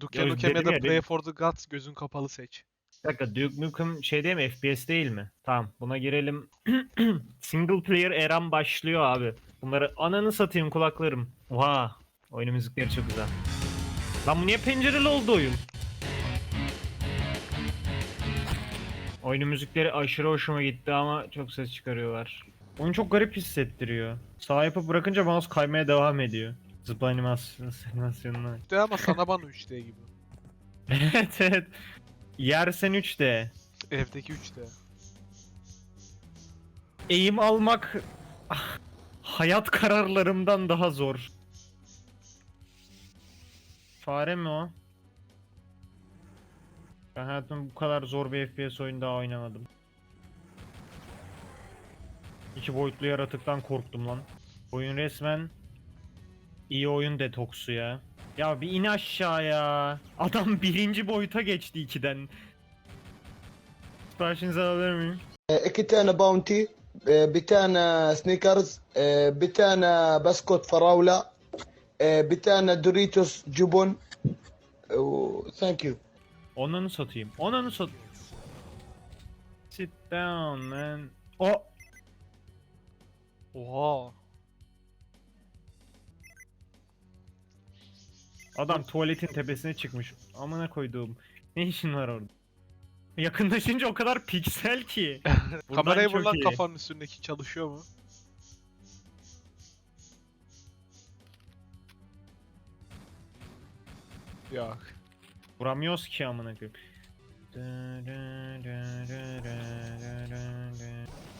Duke Ya Nukem ya da ya, benim- for the Gods gözün kapalı seç. Bir dakika Duke Nukem şey değil mi? FPS değil mi? Tamam buna girelim. Single player eram başlıyor abi. Bunları ananı satayım kulaklarım. Oha. Oyunun müzikleri çok güzel. Lan bu niye pencereli oldu oyun? Oyunun müzikleri aşırı hoşuma gitti ama çok ses çıkarıyorlar. Oyun çok garip hissettiriyor. Sağ yapıp bırakınca mouse kaymaya devam ediyor. Zıpla animasyon, animasyonuna. De ama sana bana 3D gibi. evet evet. Yersen 3D. Evdeki 3D. Eğim almak ah, hayat kararlarımdan daha zor. Fare mi o? Ben hayatımda bu kadar zor bir FPS oyun daha oynamadım. İki boyutlu yaratıktan korktum lan. Oyun resmen İyi oyun detoksu ya. Ya bir in aşağıya. Adam birinci boyuta geçti ikiden. Siparişinizi alabilir miyim? E, iki tane bounty, e, bir tane sneakers, e, bir tane baskot farawla, bir tane Doritos cubon. Thank you. Onanı satayım. Onanı sat... Sit down man. O. Oha. Adam tuvaletin tepesine çıkmış. Amına koyduğum. Ne işin var orada? Yakınlaşınca o kadar piksel ki. Buradan Kamerayı çok buradan iyi. kafanın üstündeki çalışıyor mu? Yok. Vuramıyoruz ki amına koyayım.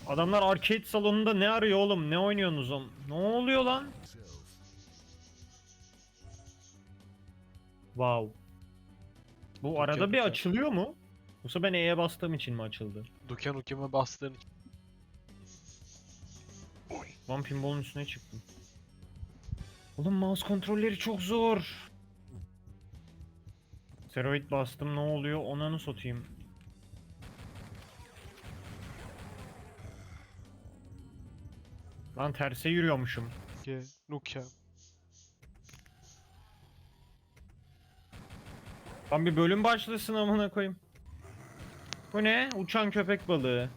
Adamlar arcade salonunda ne arıyor oğlum? Ne oynuyorsunuz oğlum? Ne oluyor lan? Wow. Bu arada bir açılıyor mu? Yoksa ben E'ye bastığım için mi açıldı? Duke Nukem'e bastığın için. Lan pinball'un üstüne çıktım. Oğlum mouse kontrolleri çok zor. Steroid bastım ne oluyor? Onanı satayım. Lan terse yürüyormuşum. Duke Nukem. Lan bir bölüm başlasın amına koyayım. Bu ne? Uçan köpek balığı.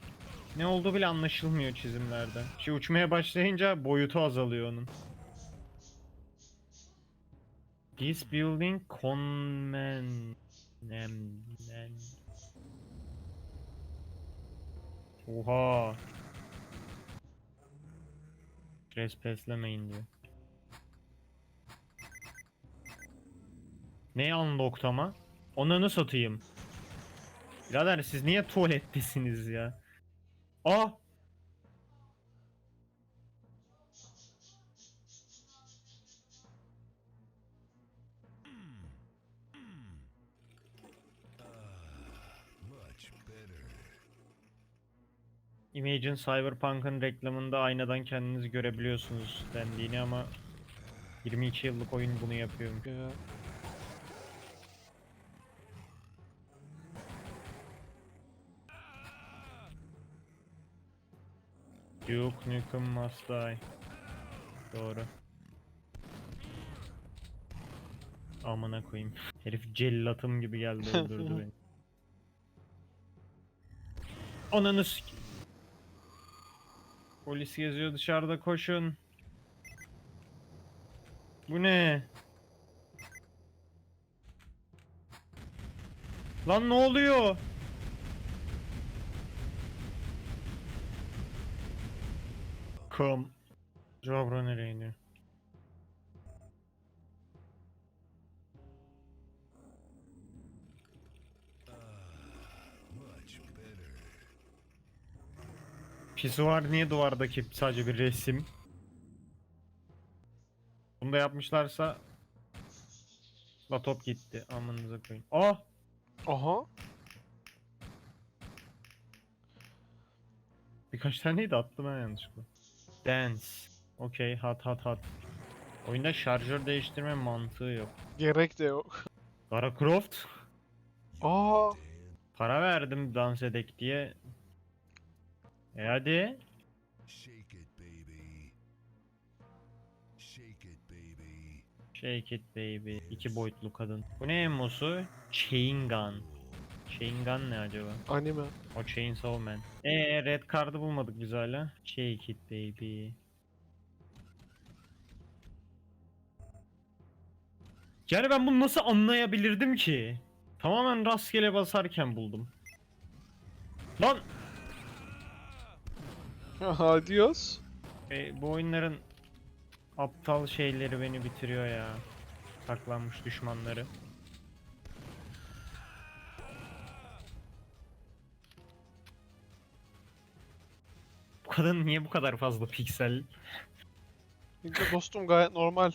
Ne oldu bile anlaşılmıyor çizimlerden. Şey uçmaya başlayınca boyutu azalıyor onun. This building conmen... Oha. Trespasslemeyin diyor. Ne unlocked ama? Onanı satayım. Birader siz niye tuvalettesiniz ya? Ah! Imagine Cyberpunk'ın reklamında aynadan kendinizi görebiliyorsunuz dendiğini ama 22 yıllık oyun bunu yapıyormuş. Ya. Duke Nukem Must Die. Doğru. Amına koyayım. Herif cellatım gibi geldi öldürdü beni. Ananı sik- Polis geziyor dışarıda koşun. Bu ne? Lan ne oluyor? Kom. Jabra nereye iniyor? Pisuar niye duvardaki sadece bir resim? Bunu da yapmışlarsa La top gitti. Amanıza koyayım. Ah! Aha. Birkaç taneydi attım ben yanlışlıkla. Dance. Okey hat hat hat. Oyunda şarjör değiştirme mantığı yok. Gerek de yok. Lara Croft. Aa. Para verdim dans edek diye. E hadi. Shake it, baby. Shake it, baby. Shake it baby. İki boyutlu kadın. Bu ne emmosu? Chain gun. Chain gun ne acaba? Anime. O Chainsaw Man. Eee red card'ı bulmadık biz hala. Shake it baby. Yani ben bunu nasıl anlayabilirdim ki? Tamamen rastgele basarken buldum. Lan! Adios. E, bu oyunların aptal şeyleri beni bitiriyor ya. Saklanmış düşmanları. Kadın niye bu kadar fazla piksel? Çünkü dostum gayet normal.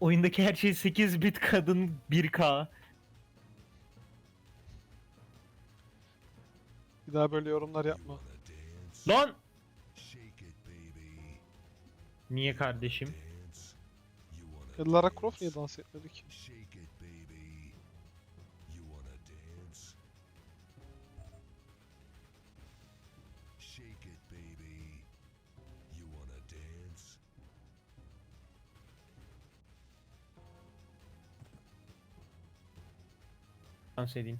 Oyundaki her şey 8 bit kadın 1K. Bir daha böyle yorumlar yapma. Lan! Niye kardeşim? E, Lara Croft niye dans etmedi ki? Dans edeyim.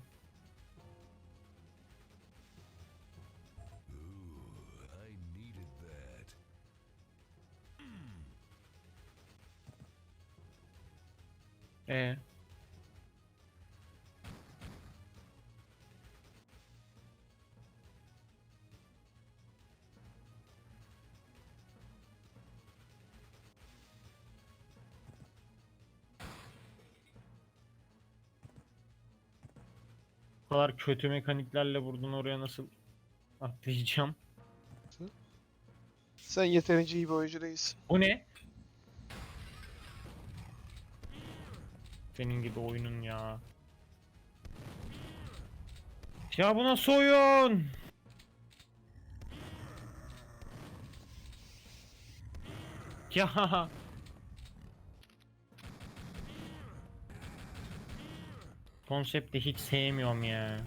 Kadar kötü mekaniklerle buradan oraya nasıl atlayacağım? Sen yeterince iyi bir oyuncu değilsin. O ne? Senin gibi oyunun ya. Ya bu nasıl oyun? Ya. Konsepti hiç sevmiyorum ya.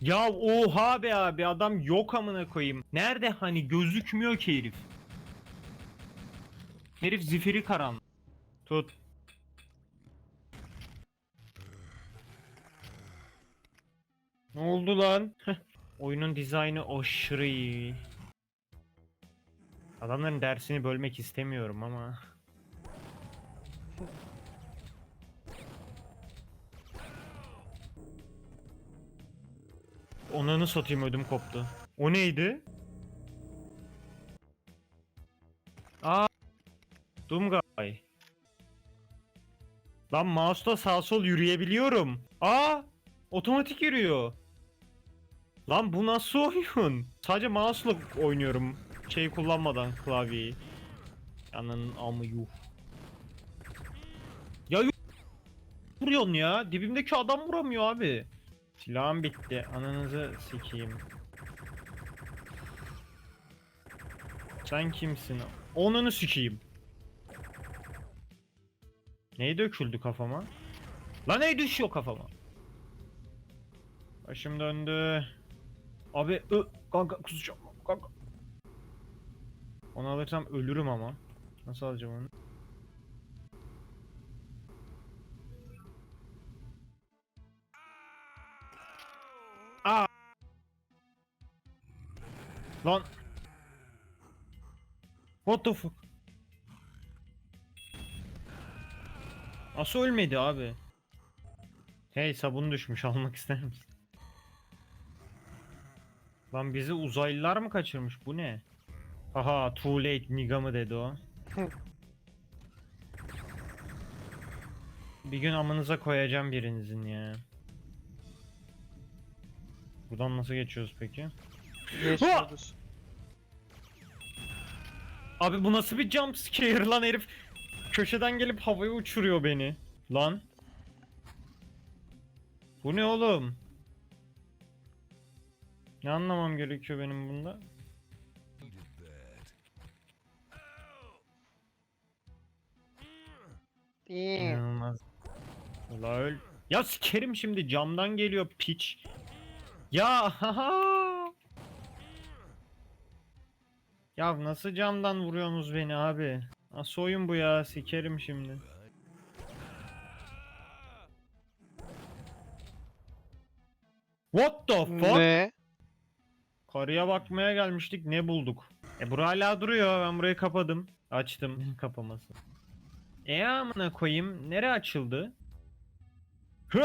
Ya oha be abi adam yok amına koyayım. Nerede hani gözükmüyor ki herif. Herif zifiri karan. Tut. Ne oldu lan? Oyunun dizaynı aşırı iyi. Adamların dersini bölmek istemiyorum ama. Onanı satayım ödüm koptu. O neydi? Aa, Doomguy. Lan mouse'la sağ sol yürüyebiliyorum. Aa, otomatik yürüyor. Lan bu nasıl oyun? Sadece mouse'la oynuyorum. Şey kullanmadan klavyeyi. Ananın amı yuh. Ya yuh. Vuruyorsun ya. Dibimdeki adam vuramıyor abi. Silahım bitti. Ananızı sikeyim. Sen kimsin? Onunu sikeyim. Neyi döküldü kafama? Lan ne düşüyor kafama? Başım döndü. Abi ö kanka kusacağım kanka. Onu alırsam ölürüm ama. Nasıl alacağım onu? Lan! What the fuck? Nasıl ölmedi abi? Hey sabun düşmüş almak ister misin? Lan bizi uzaylılar mı kaçırmış bu ne? Aha too late nigga mı dedi o. Bir gün amınıza koyacağım birinizin ya. Buradan nasıl geçiyoruz peki? Abi bu nasıl bir jump scare lan herif? Köşeden gelip havaya uçuruyor beni. Lan. Bu ne oğlum? Ne anlamam gerekiyor benim bunda? That. İnanılmaz. Ula öl. Ya sikerim şimdi camdan geliyor piç. Ya haha. Ya nasıl camdan vuruyorsunuz beni abi? Nasıl oyun bu ya? Sikerim şimdi. What the fuck? Ne? Karıya bakmaya gelmiştik ne bulduk? E bura hala duruyor ben burayı kapadım. Açtım kapaması. E amına koyayım nere açıldı? Hı!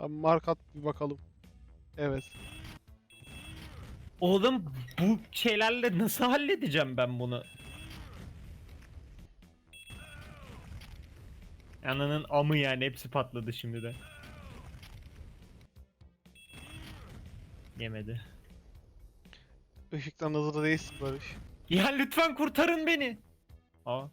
Abi mark at bir bakalım. Evet. Oğlum bu şeylerle nasıl halledeceğim ben bunu? Ananın amı yani hepsi patladı şimdi de. Yemedi. Işıktan hazır değilsin Barış. Ya lütfen kurtarın beni. Aa.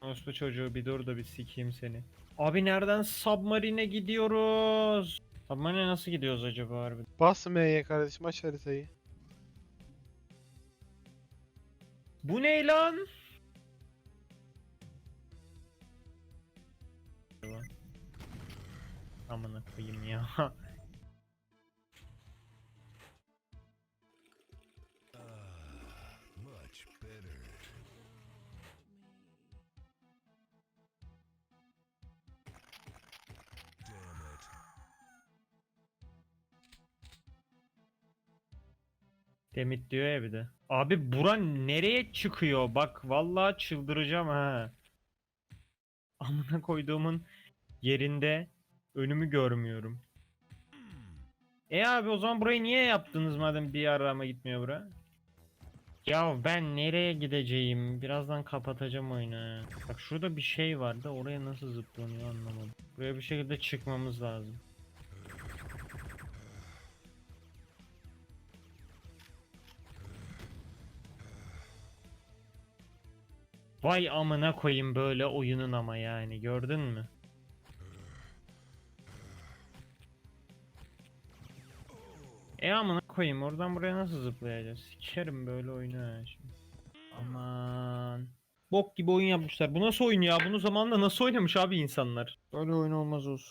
Orospu çocuğu bir dur da bir sikeyim seni. Abi nereden submarine gidiyoruz? Submarine nasıl gidiyoruz acaba harbi? Bas M'ye kardeşim aç haritayı. Bu ne lan? Amına koyayım ya. Much better. Demit diyor ya bir de. Abi bura nereye çıkıyor? Bak vallahi çıldıracağım ha. Amına koyduğumun yerinde önümü görmüyorum. E abi o zaman burayı niye yaptınız madem bir arama gitmiyor bura? Ya ben nereye gideceğim? Birazdan kapatacağım oyunu. Bak şurada bir şey vardı. Oraya nasıl zıplanıyor anlamadım. Buraya bir şekilde çıkmamız lazım. Vay amına koyayım böyle oyunun ama yani gördün mü? E amına koyayım oradan buraya nasıl zıplayacağız? Sikerim böyle oyunu ha şimdi. Aman. Bok gibi oyun yapmışlar. Bu nasıl oyun ya? Bunu zamanında nasıl oynamış abi insanlar? Böyle oyun olmaz olsun.